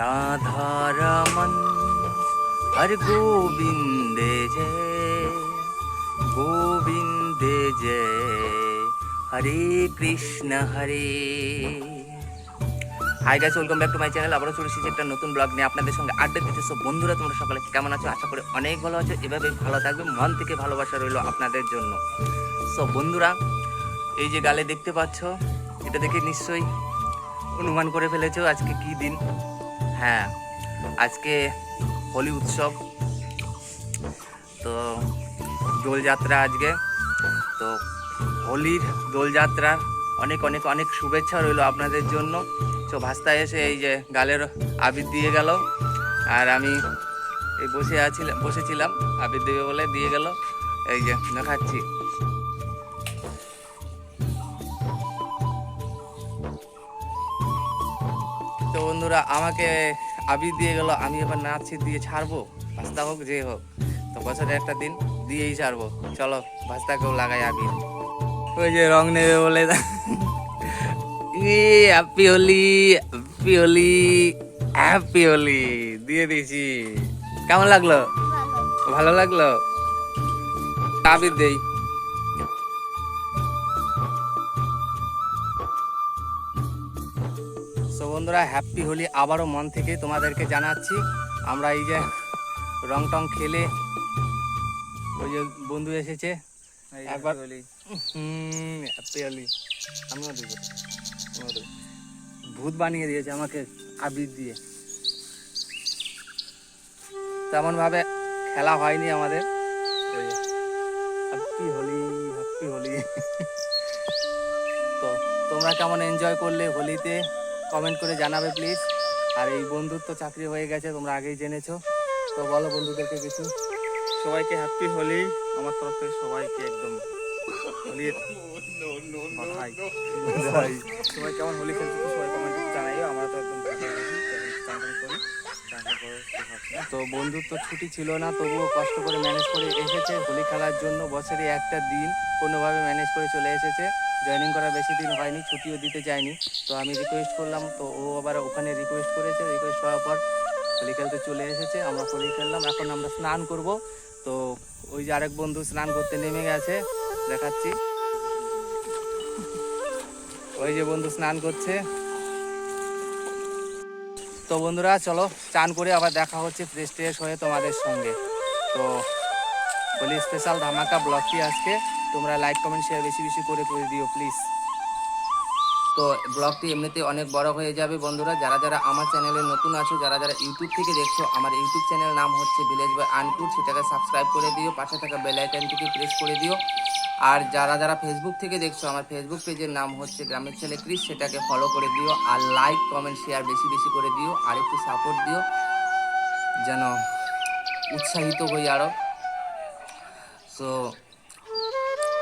রাধারমন হর গোবিন্দে জয় গোবিন্দে জয়, হরে কৃষ্ণ, হরে। Hi guys welcome back to my channel আবারও চলে এসেছি একটা নতুন ব্লগ নিয়ে আপনাদের সঙ্গে আড্ডা দিতে। সব বন্ধুরা, তোমরা সকালে কেমন আছো? আশা করি অনেক ভালো আছো। এভাবে ভালো থাকবে। মন থেকে ভালোবাসা রইল আপনাদের জন্য। সো বন্ধুরা, এই যে গালে দেখতে পাচ্ছ, এটা দেখে নিশ্চয়ই অনুমান করে ফেলেছো আজকে কি দিন। হ্যাঁ আজকে হোলি উৎসব। তো দোলযাত্রা আজকে। তো হোলির দোলযাত্রার অনেক অনেক অনেক শুভেচ্ছা রইল আপনাদের জন্য। তো ভাস্তায় এসে এই যে গালের আবির দিয়ে গেল। আর আমি এই বসে আছি বসেছিলাম, আবির দেবে বলে দিয়ে গেল। এই যে, দেখাচ্ছি। তো বন্ধুরা আমাকে আবির দিয়ে গেল আমি এবার নাচছি দিয়ে ছাড়বো ভাস্তা হোক যে হোক। তো বছরে একটা দিন দিয়েই ছাড়বো। চলো ভাস্তাকেও লাগাই আবির। ওই যে রং নেবে বলে happy Holi happy Holi happy Holi দিয়ে দিয়েছি। কেমন লাগল? ভালো লাগল? আবির দেই। সো বন্ধুরা হ্যাপি হোলি আবারও মন থেকে তোমাদেরকে জানাচ্ছি। আমরা এই যে রং টং খেলে ওই যে বন্ধু এসেছে। একবার হুম হ্যাপি হোলি। আমিও দেবো। ভূত বানিয়ে দিয়েছে আমাকে আবির দিয়ে। তেমন ভাবে খেলা হয়নি আমাদের। Happy Holi happy Holi. তো তোমরা কেমন এনজয় করলে হোলিতে? কমেন্ট করে জানাবে প্লিজ আর এই বন্ধুত্ব চাকরি হয়ে গেছে তোমরা আগেই জেনেছো। তো বলো বন্ধুদেরকে কিছু। সবাইকে হ্যাপি হোলি আমার তরফ থেকে সবাইকে একদম বাধাই। সবাই কেমন হোলি খেলছে সবাই কমেন্ট জানাইও। আমরা তো একদম করি। তো বন্ধুত্ব ছুটি ছিল না তবুও কষ্ট করে ম্যানেজ করে এসেছে হোলি খেলার জন্য বছরে একটা দিন কোনোভাবে ম্যানেজ করে চলে এসেছে। জয়েনিং করার বেশি দিন হয়নি, ছুটিও দিতে যায়নি। তো আমি রিকোয়েস্ট করলাম, তো ও আবার ওখানে রিকোয়েস্ট করেছে। রিকোয়েস্ট করার পর হোলি খেলতে চলে এসেছে, আমরা হোলি খেললাম। এখন আমরা স্নান করব। তো ওই যে আরেক বন্ধু স্নান করতে নেমে গেছে, দেখাচ্ছি। ওই যে বন্ধু স্নান করছে। তো বন্ধুরা, চলো চান করে আবার দেখা হচ্ছে ফ্রেশ ট্রেশ হয়ে তোমাদের সঙ্গে। তো হোলি স্পেশাল ধামাকা ব্লগটি আজকে। তোমরা লাইক কমেন্ট শেয়ার বেশি বেশি করে করে দিও প্লিজ তো ব্লগটি এমনিতে অনেক বড় হয়ে যাবে বন্ধুরা। যারা যারা আমার চ্যানেলে নতুন আছো, যারা যারা ইউটিউব থেকে দেখছ, আমার ইউটিউব চ্যানেল নাম হচ্ছে ভিলেজ বাই আনপুর সেটাকে সাবস্ক্রাইব করে দিও, পাশে থাকা বেল আইকনটিকে প্রেস করে দিও। আর যারা যারা ফেসবুক থেকে দেখছ, আমার ফেসবুক পেজের নাম হচ্ছে গ্রামের ছেলে ক্রিস সেটাকে ফলো করে দিও। আর লাইক কমেন্ট শেয়ার বেশি বেশি করে দিও। আর একটু সাপোর্ট দিও, যেন উৎসাহিত হই আরও সো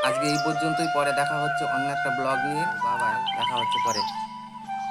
আজকে এই পর্যন্তই। পরে দেখা হচ্ছে অন্য একটা ব্লগ নিয়ে। বাবা দেখা হচ্ছে পরে।